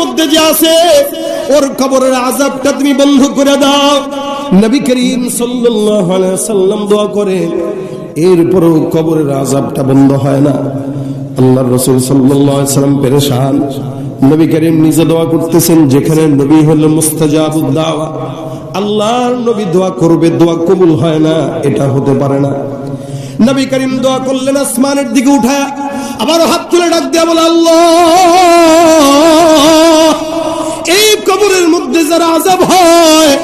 মধ্যে যে আছে, ওর কবরের আজাবটা তুমি বন্ধ করে দাও। নবী করিম সাল্লাল্লাহু আলাইহি সাল্লাম দোয়া করেন এরপরও কবরের আজাবটা বন্ধ হয় না। আল্লাহর রাসূল সাল্লাল্লাহু আলাইহি সাল্লাম পেরেশান। নবী করিম নিজে দোয়া করতেছেন, যেখানে নবী হলো মুস্তাজাবুদ দাওয়া। আল্লাহর নবী দোয়া করবে, দোয়া কবুল হয় না, এটা হতে পারে না। নবী করিম দোয়া করলেন আসমানের দিকে উঠায় আবার হাত তুলে ডাক দেয়া বলে, আল্লাহ! কবরের মধ্যে যারা আজাব হয়,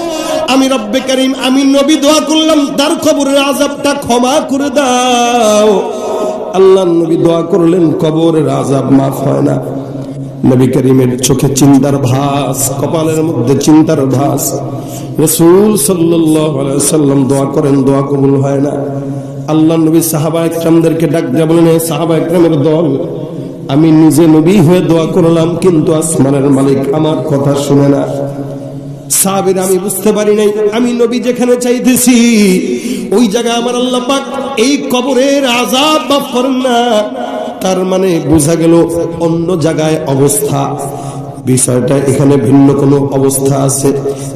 আমি রব্বে করিম, আমি নবী দোয়া করলাম, তার কবরের আজাবটা ক্ষমা করে দাও। আল্লাহ নবী দোয়া করলেন, কবরের আজাব মাফ হয় না। নবী করিমের চোখে চিন্তার ভাস, কপালের মধ্যে চিন্তার ভাস। রসুল সাল্লাম দোয়া করেন, দোয়া কবুল হয় না। আল্লাহ নবী সাহাবা একরামদেরকে ডাক দেয়া বলেন "হে সাহাবা একরামের দল আমি নিজে নবী হয়ে দোয়া করলাম, কিন্তু আসমানের মালিক আমার কথা শুনে না। সাহাবের, আমি বুঝতে পারি নাই, আমি নবী যেখানে চাইতেছি, ওই জায়গায় আমার আল্লাহ পাক এই কবরের আজাব বা না। তার মানে বোঝা গেল অন্য জায়গায় অবস্থা। বিষয়টা এখানে ভিন্ন কোনো অবস্থা আছে।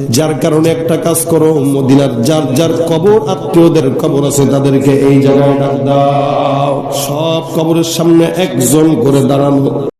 যার কারণে একটা কাজ করো, মদিনার যার যার কবর, আত্মীয়দের কবর আছে, তাদেরকে এই জায়গায় দাও। সব কবরের সামনে একজন করে দাঁড়ানো।